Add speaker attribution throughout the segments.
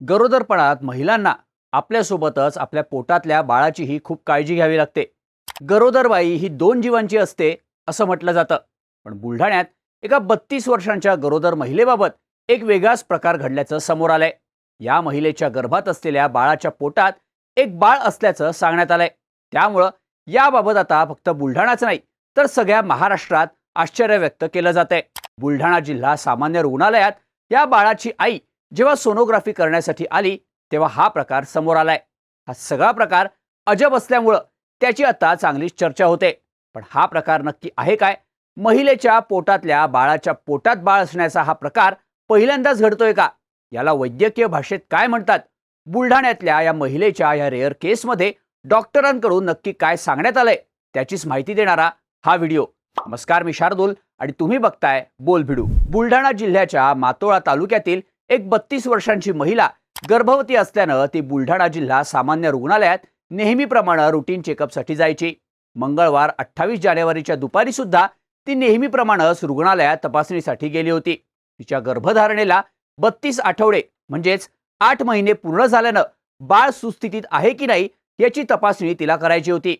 Speaker 1: गरोदरपणात महिलांना आपल्यासोबतच आपल्या पोटातल्या बाळाचीही खूप काळजी घ्यावी लागते. गरोदरबाई ही दोन जीवांची असते असं म्हटलं जातं. पण बुलढाण्यात एका बत्तीस वर्षांच्या गरोदर महिलेबाबत एक वेगळाच प्रकार घडल्याचं समोर आलंय. या महिलेच्या गर्भात असलेल्या बाळाच्या पोटात एक बाळ असल्याचं सांगण्यात आलंय. त्यामुळं याबाबत आता फक्त बुलढाणाच नाही तर सगळ्या महाराष्ट्रात आश्चर्य व्यक्त केलं जात आहे बुलढाणा जिल्हा सामान्य रुग्णालयात या बाळाची आई जेव्हा सोनोग्राफी करण्यासाठी आली तेव्हा हा प्रकार समोर आलाय. हा सगळा प्रकार अजब असल्यामुळं त्याची आता चांगलीच चर्चा होते. पण हा प्रकार नक्की आहे काय? महिलेच्या पोटातल्या बाळाच्या पोटात बाळ असण्याचा हा प्रकार पहिल्यांदाच घडतोय का? याला वैद्यकीय भाषेत काय म्हणतात? बुलढाण्यातल्या या महिलेच्या या रेअर केसमध्ये डॉक्टरांकडून नक्की काय सांगण्यात आलंय? त्याचीच माहिती देणारा हा व्हिडिओ. नमस्कार मी शार्दूल आणि तुम्ही बघताय बोल भिडू बुलढाणा जिल्ह्याच्या मातोळा तालुक्यातील एक बत्तीस वर्षांची महिला गर्भवती असल्यानं ती बुलढाणा जिल्हा सामान्य रुग्णालयात नेहमीप्रमाणे रुटीन चेकअपसाठी जायची. मंगळवार अठ्ठावीस जानेवारीच्या दुपारी सुद्धा ती नेहमीप्रमाणेच रुग्णालयात तपासणीसाठी गेली होती. तिच्या गर्भधारणेला बत्तीस आठवडे म्हणजेच आठ महिने पूर्ण झाल्यानं बाळ सुस्थितीत आहे की नाही याची तपासणी तिला करायची होती.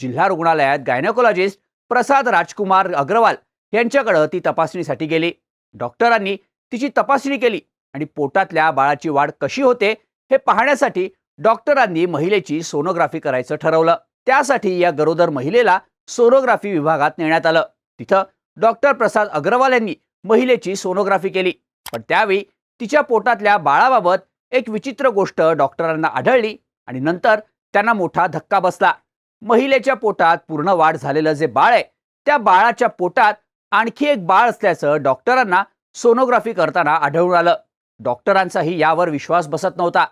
Speaker 1: जिल्हा रुग्णालयात गायनोकॉलॉजिस्ट प्रसाद राजकुमार अग्रवाल यांच्याकडं ती तपासणीसाठी गेली. डॉक्टरांनी तिची तपासणी केली. आणि पोटातल्या बाळाची वाढ कशी होते हे पाहण्यासाठी डॉक्टरांनी महिलेची सोनोग्राफी करायचं ठरवलं. त्यासाठी या गरोदर महिलेला सोनोग्राफी विभागात नेण्यात आलं. तिथं डॉक्टर प्रसाद अग्रवाल यांनी महिलेची सोनोग्राफी केली. पण त्यावेळी तिच्या पोटातल्या बाळाबाबत एक विचित्र गोष्ट डॉक्टरांना आढळली आणि नंतर त्यांना मोठा धक्का बसला. महिलेच्या पोटात पूर्ण वाढ झालेलं जे बाळ आहे त्या बाळाच्या पोटात आणखी एक बाळ असल्याचं डॉक्टरांना सोनोग्राफी करताना आढळून आलं. डॉक्टरांचाही यावर विश्वास बसत नव्हता.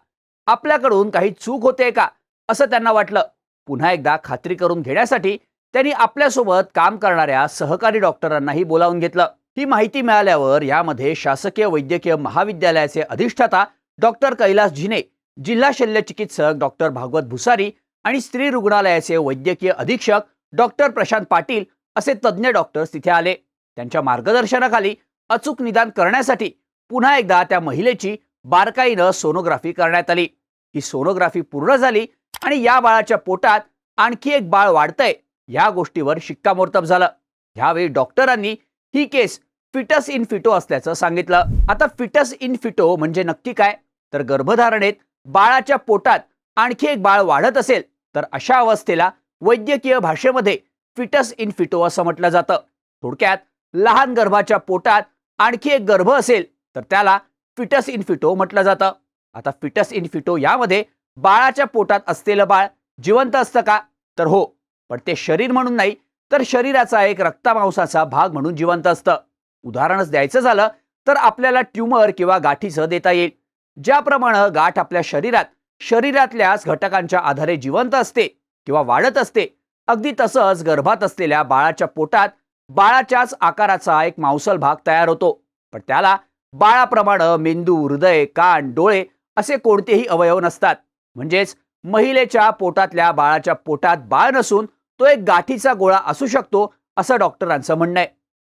Speaker 1: आपल्याकडून काही चूक होते का? असं त्यांना वाटलं. पुन्हा एकदा खात्री करून घेण्यासाठी त्यांनी आपल्यासोबत काम करणाऱ्या सहकारी डॉक्टरांनाही बोलावून घेतलं. ही माहिती मिळाल्यावर यामध्ये शासकीय वैद्यकीय महाविद्यालयाचे अधिष्ठाता डॉक्टर कैलास झिने जिल्हा शल्य चिकित्सक डॉक्टर भागवत भुसारी आणि स्त्री रुग्णालयाचे वैद्यकीय अधीक्षक डॉक्टर प्रशांत पाटील असे तज्ज्ञ डॉक्टर्स तिथे आले. त्यांच्या मार्गदर्शनाखाली अचूक निदान करण्यासाठी पुन्हा एकदा त्या महिलेची बारकाईनं सोनोग्राफी करण्यात आली. ही सोनोग्राफी पूर्ण झाली आणि या बाळाच्या पोटात आणखी एक बाळ वाढतंय या गोष्टीवर शिक्कामोर्तब झालं. ह्यावेळी डॉक्टरांनी ही केस फिटस इन फिटो असल्याचं सांगितलं. आता फिटस इन फिटो म्हणजे नक्की काय? तर गर्भधारणेत बाळाच्या पोटात आणखी एक बाळ वाढत असेल तर अशा अवस्थेला वैद्यकीय भाषेमध्ये फिटस इन फिटो असं म्हटलं जातं. थोडक्यात लहान गर्भाच्या पोटात आणखी एक गर्भ असेल तर त्याला फिटस इन फिटो म्हटलं जातं. आता फिटस इन फिटो यामध्ये बाळाच्या पोटात असलेलं बाळ जिवंत असतं का? तर हो पण ते शरीर म्हणून नाही तर शरीराचा एक रक्तामांसाचा भाग म्हणून जिवंत असतं. उदाहरणच द्यायचं झालं तर आपल्याला ट्युमर किंवा गाठीचं देता येईल. ज्याप्रमाणे गाठ आपल्या शरीरात शरीरातल्याच घटकांच्या आधारे जिवंत असते किंवा वाढत असते अगदी तसंच गर्भात असलेल्या बाळाच्या पोटात बाळाच्याच आकाराचा एक मांसल भाग तयार होतो. पण त्याला बाळाप्रमाणे मेंदू हृदय कान डोळे असे कोणतेही अवयव नसतात. म्हणजेच महिलेच्या पोटातल्या बाळाच्या पोटात बाळ नसून तो एक गाठीचा गोळा असू शकतो असं डॉक्टरांचं म्हणणं आहे.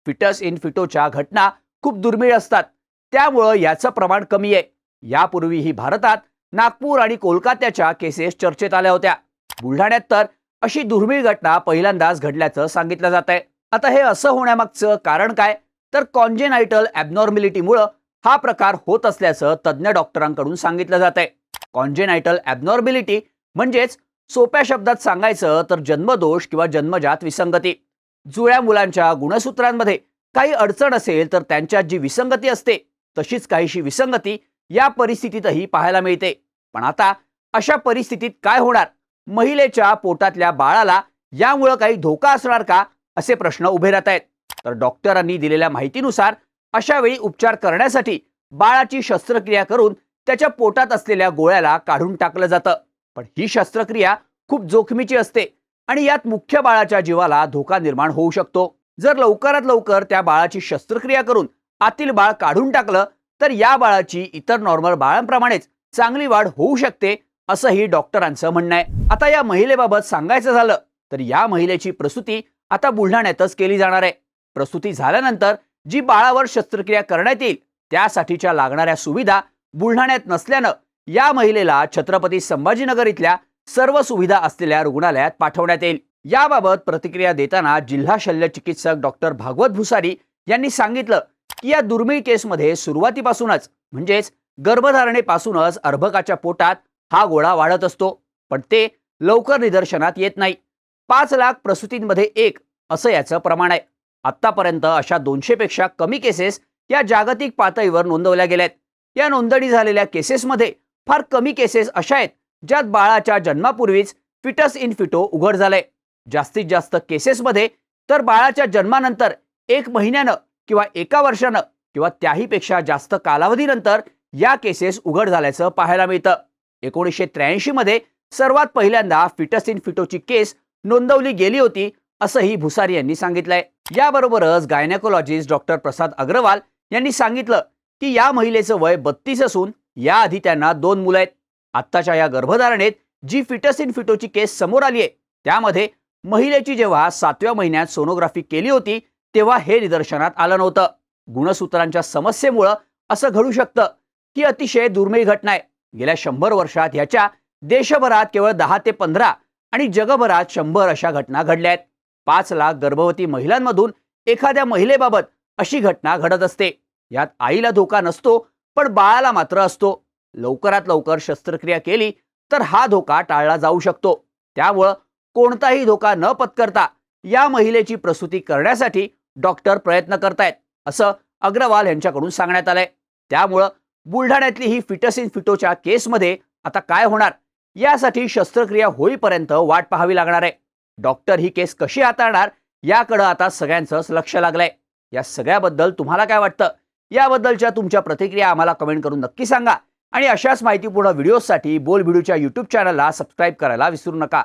Speaker 1: फिटस इन फिटोच्या घटना खूप दुर्मिळ असतात. त्यामुळं याचं प्रमाण कमी आहे. यापूर्वीही भारतात नागपूर आणि कोलकात्याच्या केसेस चर्चेत आल्या होत्या. बुलढाण्यात तर अशी दुर्मिळ घटना पहिल्यांदाच घडल्याचं सांगितलं जात आहे आता हे असं होण्यामागचं कारण काय? तर कॉन्जेनायटल ॲबनॉर्मिलिटीमुळं हा प्रकार होत असल्याचं तज्ज्ञ डॉक्टरांकडून सांगितलं जात आहे कॉन्जेनायटल ॲबनॉर्मिलिटी म्हणजेच सोप्या शब्दात सांगायचं तर जन्मदोष किंवा जन्मजात विसंगती. जुळ्या मुलांच्या गुणसूत्रांमध्ये काही अडचण असेल तर त्यांच्यात जी विसंगती असते तशीच काहीशी विसंगती या परिस्थितीतही पाहायला मिळते. पण आता अशा परिस्थितीत काय होणार? महिलेच्या पोटातल्या बाळाला यामुळं काही धोका असणार का? असे प्रश्न उभे राहत आहेत. तर डॉक्टरांनी दिलेल्या माहितीनुसार अशा वेळी उपचार करण्यासाठी बाळाची शस्त्रक्रिया करून त्याच्या पोटात असलेल्या गोळ्याला काढून टाकलं जातं. पण ही शस्त्रक्रिया खूप जोखमीची असते आणि यात मुख्य बाळाच्या जीवाला धोका निर्माण होऊ शकतो. जर लवकरात लवकर त्या बाळाची शस्त्रक्रिया करून आतील बाळ काढून टाकलं तर या बाळाची इतर नॉर्मल बाळांप्रमाणेच चांगली वाढ होऊ शकते असंही डॉक्टरांचं म्हणणं आहे. आता या महिलेबाबत सांगायचं झालं तर या महिलेची प्रसूती आता बुलढाण्यातच केली जाणार आहे. प्रसूती झाल्यानंतर जी बाळावर शस्त्रक्रिया करण्यात येईल त्यासाठीच्या लागणाऱ्या सुविधा बुलढाण्यात नसल्यानं या महिलेला छत्रपती संभाजीनगर इथल्या सर्व सुविधा असलेल्या रुग्णालयात पाठवण्यात येईल. याबाबत प्रतिक्रिया देताना जिल्हा शल्य चिकित्सक डॉक्टर भागवत भुसारी यांनी सांगितलं की या दुर्मिळ केसमध्ये सुरुवातीपासूनच म्हणजेच गर्भधारणेपासूनच अर्भकाच्या पोटात हा गोळा वाढत असतो पण ते लवकर निदर्शनात येत नाही. पाच लाख प्रसूतींमध्ये एक असं याचं प्रमाण आहे. आत्तापर्यंत अशा दोनशेपेक्षा कमी केसेस या जागतिक पातळीवर नोंदवल्या गेल्या आहेत या नोंदणी झालेल्या केसेसमध्ये फार कमी केसेस अशा आहेत ज्यात बाळाच्या जन्मापूर्वीच फिटस इन फिटो उघड झालंय. जास्तीत जास्त केसेसमध्ये तर बाळाच्या जन्मानंतर एक महिन्यानं किंवा एका वर्षानं किंवा त्याहीपेक्षा जास्त कालावधीनंतर या केसेस उघड झाल्याचं पाहायला मिळतं. एकोणीसशे त्र्याऐंशीमध्ये सर्वात पहिल्यांदा फिटस इन फिटोची केस नोंदवली गेली होती असंही भुसारी यांनी सांगितलंय. याबरोबरच गायनेकोलॉजिस्ट डॉक्टर प्रसाद अग्रवाल यांनी सांगितलं की या महिलेचं वय बत्तीस असून याआधी त्यांना दोन मुलं आहेत. आत्ताच्या या गर्भधारणेत जी फिटस इन फिटोची केस समोर आली आहे त्यामध्ये महिलेची जेव्हा सातव्या महिन्यात सोनोग्राफी केली होती तेव्हा हे निदर्शनात आलं नव्हतं. गुणसूत्रांच्या समस्येमुळं असं घडू शकतं. ही अतिशय दुर्मिळ घटना आहे. गेल्या शंभर वर्षात ह्याच्या देशभरात केवळ दहा ते पंधरा आणि जगभरात शंभर अशा घटना घडल्या आहेत. पाच लाख गर्भवती महिलांमधून एखाद्या महिलेबाबत अशी घटना घडत असते. यात आईला धोका नसतो पण बाळाला मात्र असतो. लवकरात लवकर शस्त्रक्रिया केली तर हा धोका टाळला जाऊ शकतो. त्यामुळं कोणताही धोका न पत्करता या महिलेची प्रसूती करण्यासाठी डॉक्टर प्रयत्न करतायत असं अग्रवाल यांच्याकडून सांगण्यात आलंय. त्यामुळं बुलढाण्यातली ही फिटस इन फिटोच्या केसमध्ये आता काय होणार? यासाठी शस्त्रक्रिया होईपर्यंत वाट पाहावी लागणार आहे. डॉक्टर ही केस कशी हाताळणार याकडं आता सगळ्यांचंच लक्ष लागलंय. या सगळ्याबद्दल तुम्हाला काय वाटतं? याबद्दलच्या तुमच्या प्रतिक्रिया आम्हाला कमेंट करून नक्की सांगा. आणि अशाच माहितीपूर्ण व्हिडिओसाठी बोल व्हिडिओच्या यूट्यूब चॅनलला सबस्क्राईब करायला विसरू नका.